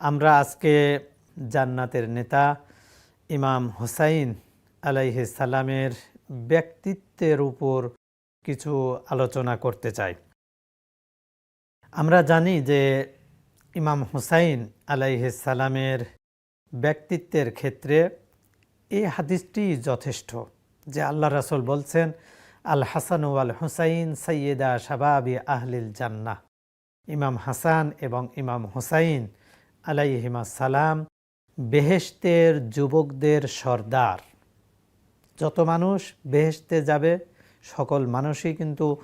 আমরা আজকে জান্নাতের নেতা ইমাম হুসাইন আলাইহি সালামের ব্যক্তিত্বের উপর কিছু আলোচনা করতে চাই। আমরা জানি যে ইমাম হুসাইন আলাইহি সালামের ব্যক্তিত্বের ক্ষেত্রে এই হাদিসটি যথেষ্ট যে আল্লাহ রাসুল বলছেন, আল হাসান ওয়াল হুসাইন সৈয়দা শাবাবি আহলিল জান্নাহ। ইমাম হাসান এবং ইমাম হুসাইন আলাইহিমা সালাম, বেহেশতের যুবকদের সর্দার। যত মানুষ বেহেশতে যাবে, সকল মানুষই কিন্তু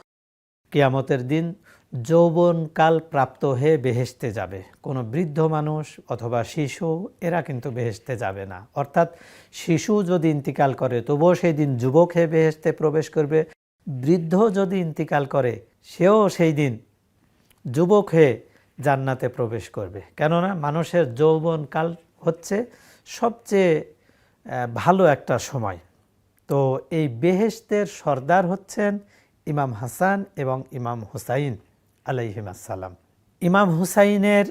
কিয়ামতের দিন যৌবনকাল প্রাপ্ত হয়ে বেহেশতে যাবে। কোনো বৃদ্ধ মানুষ অথবা শিশু, এরা কিন্তু বেহেশতে যাবে না। অর্থাৎ শিশু যদি ইন্তিকাল করে, তবুও সেই দিন যুবক হয়ে বেহেশতে প্রবেশ করবে। বৃদ্ধ যদি ইন্তিকাল করে, সেও সেই দিন যুবক হয়ে জান্নাতে প্রবেশ করবে। কেননা মানুষের যৌবনকাল হচ্ছে সবচেয়ে ভালো একটা সময়। তো এই বেহেশতের সর্দার হচ্ছেন ইমাম হাসান এবং ইমাম হুসাইন আলাইহিমাসাল্লাম ইমাম হুসাইনের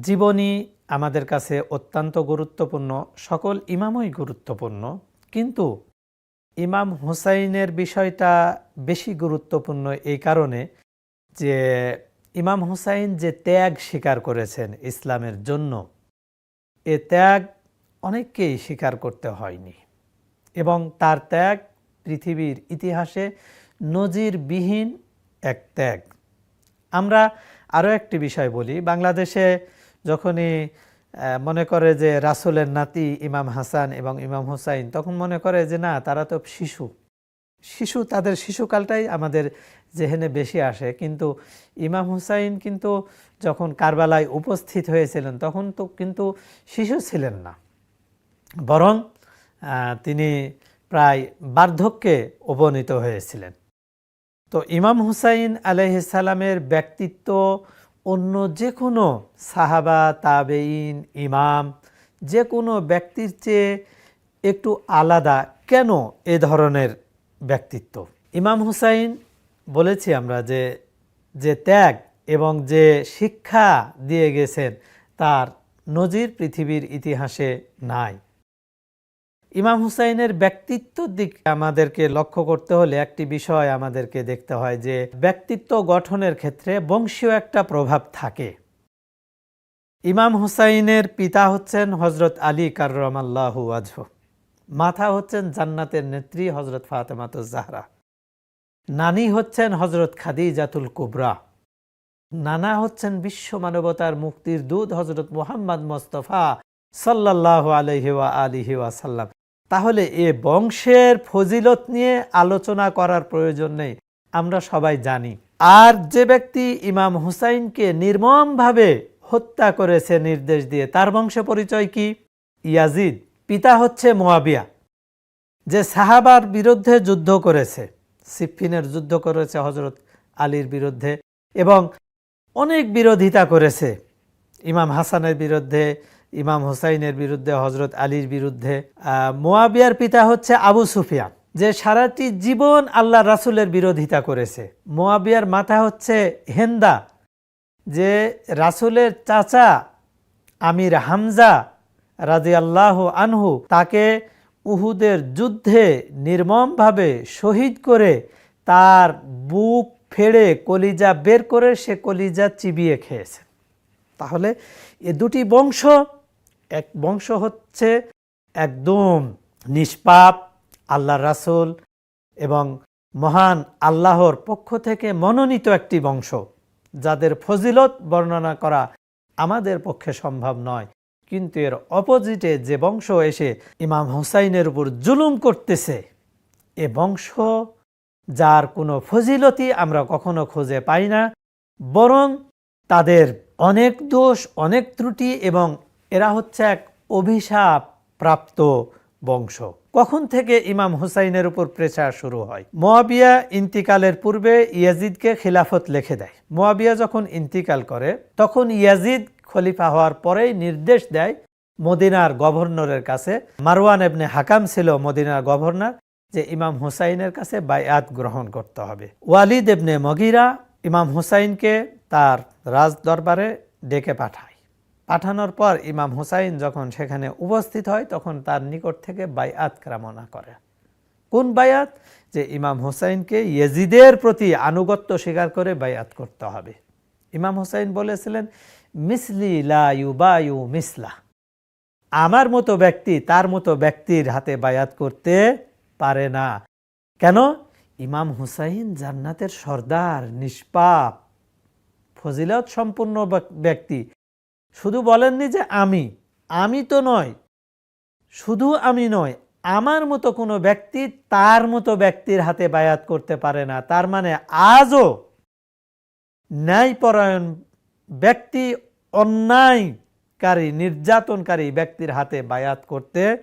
জীবনী আমাদের কাছে অত্যন্ত গুরুত্বপূর্ণ, সকল ইমামই গুরুত্বপূর্ণ। কিন্তু ইমাম হুসাইনের বিষয়টা বেশি গুরুত্বপূর্ণ এই কারণে যে ইমাম হুসাইন যে ত্যাগ স্বীকার করেছেন ইসলামের জন্য, এ ত্যাগ অনেককেই স্বীকার করতে হয়নি এবং তার ত্যাগ পৃথিবীর ইতিহাসে নজিরবিহীন এক ত্যাগ। আমরা আরও একটি বিষয় বলি, বাংলাদেশে যখনই মনে করে যে রাসুলের নাতি ইমাম হাসান এবং ইমাম হুসাইন, তখন মনে করে যে না, তারা তো শিশু। শিশু, তাদের শিশুকালটাই আমাদের জেহেনে বেশি আসে। কিন্তু ইমাম হুসাইন কিন্তু যখন কারবালায় উপস্থিত হয়েছিলেন, তখন তো কিন্তু শিশু ছিলেন না। বরং তিনি প্রায় বার্ধক্যে উপনীত হয়েছিলেন। তো ইমাম হুসাইন আলহিসাল্লামের ব্যক্তিত্ব অন্য যে কোনো সাহাবা তাবেইন ইমাম যে কোনো ব্যক্তির চেয়ে একটু আলাদা। কেন এ ধরনের ব্যক্তিত্ব। ইমাম হুসাইন বলেছি আমরা যে যে ত্যাগ এবং যে শিক্ষা দিয়ে গেছেন তার নজির পৃথিবীর ইতিহাসে নাই। ইমাম হুসাইনের ব্যক্তিত্বর দিক আমাদেরকে লক্ষ্য করতে হলে একটি বিষয় আমাদেরকে দেখতে হয় যে, ব্যক্তিত্ব গঠনের ক্ষেত্রে বংশীয় একটা প্রভাব থাকে। ইমাম হুসাইনের পিতা হচ্ছেন হজরত আলী কার্রমাল্লাহু আজহ মাথা হচ্ছেন জান্নাতের নেত্রী হজরত ফাতেমাতুজ জাহরা। নানি হচ্ছেন হজরত খাদিজাতুল কুবরা। নানা হচ্ছেন বিশ্ব মানবতার মুক্তির দূত হজরত মুহাম্মদ মোস্তফা সাল্লাহ আলহি ওয়া আলিহি ওয়াসাল্লাম তাহলে এ বংশের ফজিলত নিয়ে আলোচনা করার প্রয়োজন নেই, আমরা সবাই জানি। আর যে ব্যক্তি ইমাম হুসাইনকে নির্মমভাবে হত্যা করেছে নির্দেশ দিয়ে, তার বংশ পরিচয় কি? ইয়াজিদ। পিতা হচ্ছে মোয়াবিয়া, যে সাহাবার বিরুদ্ধে যুদ্ধ করেছে, সিফিনের যুদ্ধ করেছে হজরত আলীর বিরুদ্ধে, এবং অনেক বিরোধিতা করেছে, ইমাম হাসানের বিরুদ্ধে, ইমাম হুসাইনের বিরুদ্ধে হজরত আলীর বিরুদ্ধে। মোয়াবিয়ার পিতা হচ্ছে আবু সুফিয়ান, যে সারাটি জীবন আল্লাহ রাসুলের বিরোধিতা করেছে। মোয়াবিয়ার মাথা হচ্ছে হেন্দা, যে রাসুলের চাচা আমির হামজা রাজি আল্লাহ আনহু তাকে উহুদের যুদ্ধে নির্মমভাবে শহীদ করে তার বুক ফেড়ে কলিজা বের করে সে কলিজা চিবিয়ে খেয়েছে। তাহলে এ দুটি বংশ, এক বংশ হচ্ছে একদম নিষ্পাপ আল্লাহ রাসুল এবং মহান আল্লাহর পক্ষ থেকে মনোনীত একটি বংশ, যাদের ফজিলত বর্ণনা করা আমাদের পক্ষে সম্ভব নয়। কিন্তু এর অপোজিটে যে বংশ এসে ইমাম হুসাইনের উপর জুলুম করতেছে, এ বংশ যার কোনো ফজিলতি আমরা কখনো খুঁজে পাই না, বরং তাদের অনেক দোষ, অনেক ত্রুটি এবং এরা হচ্ছে এক অভিশাপ প্রাপ্ত বংশ। কখন থেকে ইমাম হুসাইনের উপর প্রেসার শুরু হয়? মোয়াবিয়া ইন্তিকালের পূর্বে ইয়াজিদকে খিলাফত লিখে দেয়। মোয়াবিয়া যখন ইন্তিকাল করে, তখন ইয়াজিদ খলিফা হওয়ার পরেই নির্দেশ দেয় মদিনার গভর্নরের কাছে। মারওয়ান এবনে হাকাম ছিল মদিনার গভর্নর, যে ইমাম হুসাইনের কাছে বায়াত গ্রহণ করতে হবে। ওয়ালিদ এবনে মগিরা ইমাম হুসাইনকে তার রাজ দরবারে ডেকে পাঠায়। পাঠানোর পর ইমাম হুসাইন যখন সেখানে উপস্থিত হয়, তখন তার নিকট থেকে বায়াত কামনা করে। কোন বায়াত যে ইমাম হুসাইনকে ইয়েজিদের প্রতি আনুগত্য স্বীকার করে বায়াত করতে হবে। ইমাম হুসাইন বলেছিলেন, মিসলি লা ইউবায়ু মিসলা। আমার মতো ব্যক্তি তার মতো ব্যক্তির হাতে বায়াত করতে পারে না। কেন? ইমাম হুসাইন জান্নাতের সর্দার, নিষ্পাপ, ফজিলত সম্পূর্ণ ব্যক- ব্যক্তি। শুধু বলেননি যে আমি আমি তো নয়, শুধু আমি নয়, আমার মতো কোনো ব্যক্তি তার মতো ব্যক্তির হাতে বায়াত করতে পারে না। তার মানে আজও ন্যায়পরায়ণ ব্যক্তি, অন্যায়কারী, নির্যাতনকারী ব্যক্তির হাতে বায়াত করতে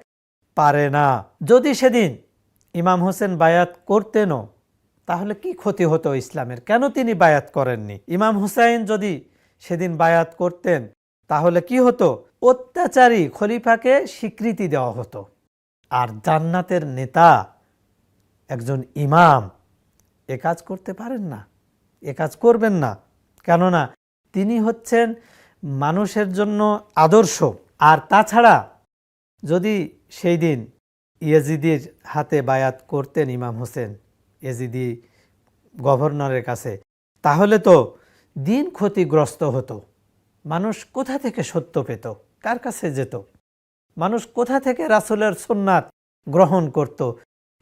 পারে না। যদি সেদিন ইমাম হোসেন বায়াত করতেনও, তাহলে কি ক্ষতি হতো ইসলামের? কেন তিনি বায়াত করেননি? ইমাম হুসাইন যদি সেদিন বায়াত করতেন, তাহলে কি হতো? অত্যাচারী খলিফাকে স্বীকৃতি দেওয়া হতো। আর জান্নাতের নেতা একজন ইমাম এ কাজ করতে পারেন না। এ কাজ করবেন না। কেননা তিনি হচ্ছেন মানুষের জন্য আদর্শ। আর তাছাড়া যদি সেই দিন ইয়েজিদির হাতে বায়াত করতেন ইমাম হোসেন এজিদি গভর্নরের কাছে, তাহলে তো দিন ক্ষতিগ্রস্ত হতো। মানুষ কোথা থেকে সত্য পেত? কার কাছে যেত? মানুষ কোথা থেকে রাসুলের সোননাথ গ্রহণ করত?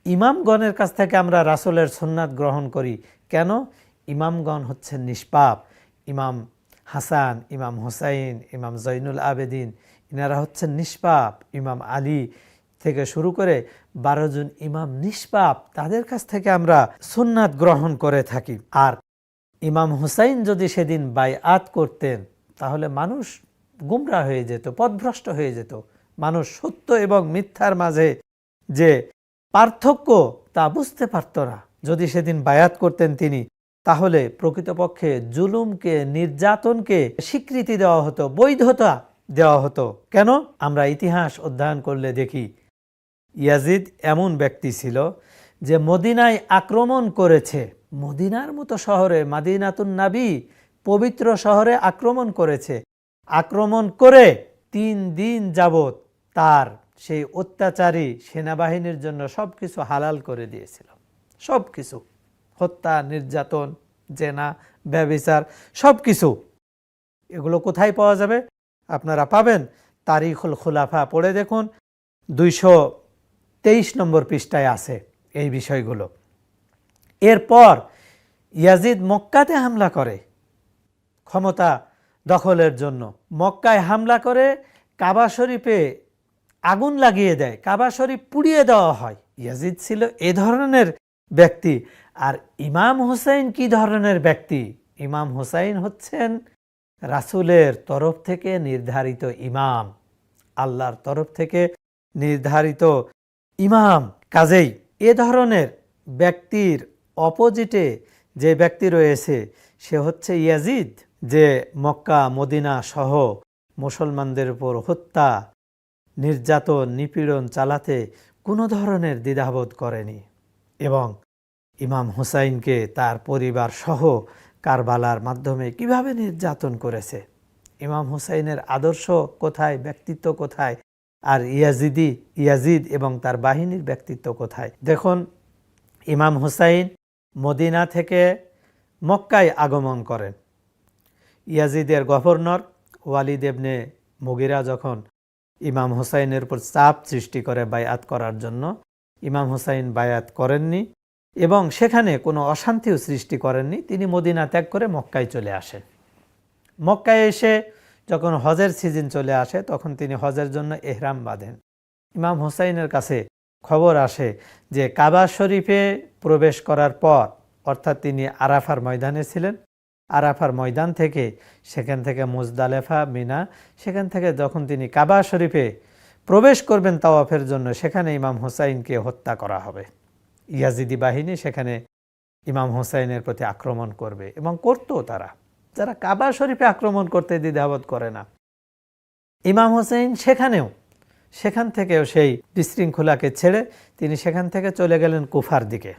ইমামগণের কাছ থেকে আমরা রাসুলের সোননাথ গ্রহণ করি। কেন? ইমামগণ হচ্ছেন নিষ্পাপ। ইমাম হাসান, ইমাম হুসাইন, ইমাম জৈনুল আবেদিন, ইনারা হচ্ছেন নিষ্পাপ। ইমাম আলী থেকে শুরু করে বারো জন ইমাম নিষ্পাপ, তাদের কাছ থেকে আমরা সুন্নাত গ্রহণ করে থাকি। আর ইমাম হুসাইন যদি সেদিন বাইআত করতেন, তাহলে মানুষ গুমরা হয়ে যেত পথভ্রষ্ট হয়ে যেত। মানুষ সত্য এবং মিথ্যার মাঝে যে পার্থক্য তা বুঝতে পারত না। যদি সেদিন বায়াত করতেন তিনি তাহলে প্রকৃতপক্ষে জুলুমকে, নির্যাতনকে স্বীকৃতি দেওয়া হতো, বৈধতা দেওয়া হতো। কেন? আমরা ইতিহাস অধ্যয়ন করলে দেখি, ইয়াজিদ এমন ব্যক্তি ছিল যে মদিনায় আক্রমণ করেছে। মদিনার মতো শহরে, মাদিনাতুন নাবি পবিত্র শহরে আক্রমণ করেছে। আক্রমণ করে তিন দিন যাবৎ তার সেই অত্যাচারী সেনাবাহিনীর জন্য সব কিছু হালাল করে দিয়েছিল। সব কিছু হত্যা নির্যাতন, জেনা, ব্যবিচার সব কিছু এগুলো কোথায় পাওয়া যাবে? আপনারা পাবেন তারিখুল খুলাফা পড়ে দেখুন। দুইশো তেইশ নম্বর পৃষ্ঠায় আছে এই বিষয়গুলো। এরপর ইয়াজিদ মক্কাতে হামলা করে। ক্ষমতা দখলের জন্য। মক্কায় হামলা করে, কাবা শরীফে আগুন লাগিয়ে দেয়, কাবা শরীফ পুড়িয়ে দেওয়া হয়। ইয়াজিদ ছিল এ ধরনের ব্যক্তি। আর ইমাম হুসাইন কি ধরনের ব্যক্তি? ইমাম হুসাইন হচ্ছেন রাসুলের তরফ থেকে নির্ধারিত ইমাম। আল্লাহর তরফ থেকে নির্ধারিত ইমাম কাজেই এ ধরনের ব্যক্তির অপোজিটে যে ব্যক্তি রয়েছে, সে হচ্ছে ইয়াজিদ, যে মক্কা, মদিনা সহ মুসলমানদের উপর হত্যা, নির্যাতন, নিপীড়ন চালাতে কোনো ধরনের দ্বিধাবোধ করেনি। এবং ইমাম হুসাইনকে তার পরিবার সহ কারবালার মাধ্যমে কীভাবে নির্যাতন করেছে? ইমাম হুসাইনের আদর্শ কোথায়, ব্যক্তিত্ব কোথায়? আর ইয়াজিদি, ইয়াজিদ এবং তার বাহিনীর ব্যক্তিত্ব কোথায়? দেখুন, ইমাম হুসাইন মদিনা থেকে মক্কায় আগমন করেন। ইয়াজিদের গভর্নর ওয়ালিদ এবনে মুগিরা যখন ইমাম হুসাইনের উপর চাপ সৃষ্টি করে বায়াত করার জন্য, ইমাম হুসাইন বায়াত করেননি। এবং সেখানে কোনো অশান্তিও সৃষ্টি করেননি। তিনি মদিনা ত্যাগ করে মক্কায় চলে আসেন। মক্কায় এসে যখন হজের সিজন চলে আসে, তখন তিনি হজের জন্য এহরাম বাঁধেন। ইমাম হুসাইনের কাছে খবর আসে যে কাবা শরীফে প্রবেশ করার পর, অর্থাৎ তিনি আরাফার ময়দানে ছিলেন। আরাফার ময়দান থেকে সেখান থেকে মুজদালেফা, মিনা, সেখান থেকে যখন তিনি কাবা শরীফে প্রবেশ করবেন তাওয়াফের জন্য, সেখানে ইমাম হুসাইনকে হত্যা করা হবে। ইয়াজিদি বাহিনী সেখানে ইমাম হুসাইনের প্রতি আক্রমণ করবে এবং করতো তারা। যারা কাবা শরীফে আক্রমণ করতে দ্বিধাবোধ করে না। ইমাম হোসেন সেখানেও, সেখান থেকেও সেই বিশৃঙ্খলাকে ছেড়ে তিনি সেখান থেকে চলে গেলেন কুফার দিকে।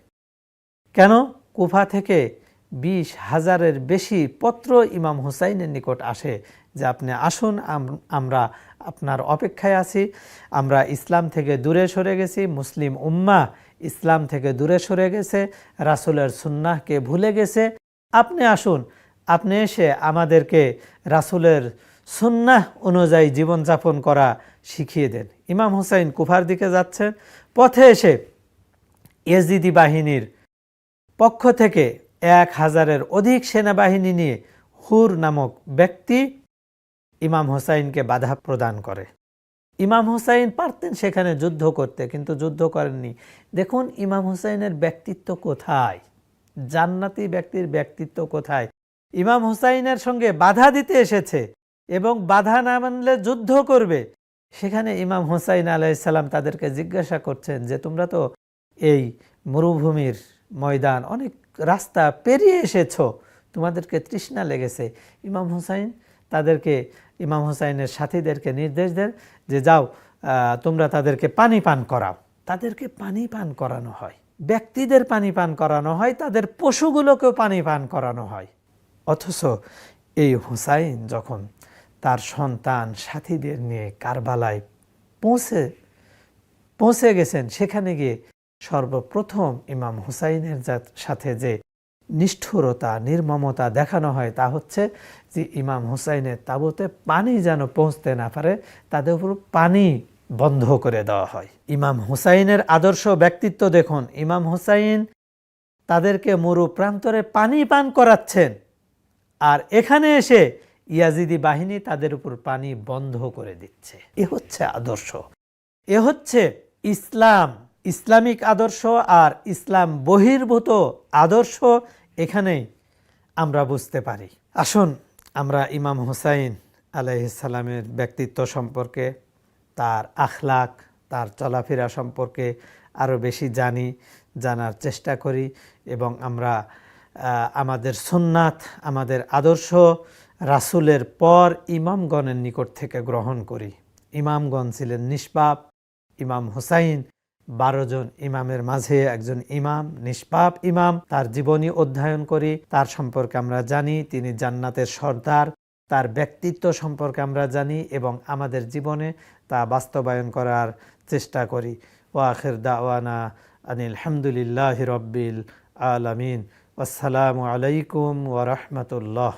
কেন? কুফা থেকে বিশ হাজারের বেশি পত্র ইমাম হুসাইনের নিকট আসে যে আপনি আসুন, আম- আমরা আপনার অপেক্ষায় আছি, আমরা ইসলাম থেকে দূরে সরে গেছি, মুসলিম উম্মা ইসলাম থেকে দূরে সরে গেছে, রাসুলের সুন্নাহকে ভুলে গেছে। আপনি আসুন, আপনি এসে আমাদেরকে রাসুলের সুন্নাহ অনুযায়ী জীবনযাপন করা শিখিয়ে দেন। ইমাম হুসাইন কুফার দিকে যাচ্ছেন, পথে এসে এজিদি বাহিনীর পক্ষ থেকে এক হাজারের অধিক সেনাবাহিনী নিয়ে হুর নামক ব্যক্তি ইমাম হুসাইনকে বাধা প্রদান করে। ইমাম হুসাইন পারতেন সেখানে যুদ্ধ করতে, কিন্তু যুদ্ধ করেননি। দেখুন, ইমাম হুসাইনের ব্যক্তিত্ব কোথায়? জান্নাতি ব্যক্তির ব্যক্তিত্ব কোথায়? ইমাম হুসাইনের সঙ্গে বাধা দিতে এসেছে এবং বাধা না মানলে যুদ্ধ করবে। সেখানে ইমাম হুসাইন আলাইসাল্লাম তাদেরকে জিজ্ঞাসা করছেন যে, তোমরা তো এই মরুভূমির ময়দান, অনেক রাস্তা পেরিয়ে এসেছ, তোমাদেরকে তৃষ্ণা লেগেছে। ইমাম হুসাইন তাদেরকে, ইমাম হুসাইনের সাথীদেরকে নির্দেশ দেন যে যাও তোমরা তাদেরকে পানি পান করাও। তাদেরকে পানি পান করানো হয়। ব্যক্তিদের পানি পান করানো হয়, তাদের পশুগুলোকেও পানি পান করানো হয়। অথচ এই হুসাইন যখন তার সন্তান সাথীদের নিয়ে কারবালায় পৌঁছে পৌঁছে গেছেন, সেখানে গিয়ে সর্বপ্রথম ইমাম হুসাইনের সাথে যে নিষ্ঠুরতা, নির্মমতা দেখানো হয়। তা হচ্ছে যে ইমাম হুসাইনের তাবুতে পানি যেন পৌঁছতে না পারে, তাদের উপর পানি বন্ধ করে দেওয়া হয়। ইমাম হুসাইনের আদর্শ ব্যক্তিত্ব দেখুন। ইমাম হুসাইন তাদেরকে মরু প্রান্তরে পানি পান করাচ্ছেন। আর এখানে এসে ইয়াজিদি বাহিনী তাদের উপর পানি বন্ধ করে দিচ্ছে। এ হচ্ছে আদর্শ। এ হচ্ছে ইসলাম। ইসলামিক আদর্শ আর ইসলাম বহির্ভূত আদর্শ এখানেই আমরা বুঝতে পারি। আসুন আমরা ইমাম হুসাইন আলাইসালামের ব্যক্তিত্ব সম্পর্কে, তার আখলাক, তার চলাফেরা সম্পর্কে আরও বেশি জানি, জানার চেষ্টা করি এবং আমরা আমাদের সুন্নাত, আমাদের আদর্শ রাসূলের পর ইমামগণের নিকট থেকে গ্রহণ করি। ইমামগণ ছিলেন নিষ্পাপ। ইমাম হুসাইন বারো জন ইমামের মাঝে একজন ইমাম, নিষ্পাপ ইমাম, তার জীবনী অধ্যয়ন করি, তার সম্পর্কে আমরা জানি, তিনি জান্নাতের সর্দার, তার ব্যক্তিত্ব সম্পর্কে আমরা জানি এবং আমাদের জীবনে তা বাস্তবায়ন করার চেষ্টা করি। ও আখের দাওয়ানা আনিল হামদুলিল্লাহ রব্বিল আলামিন। আসসালামু আলাইকুম ওয়া রাহমাতুল্লাহ।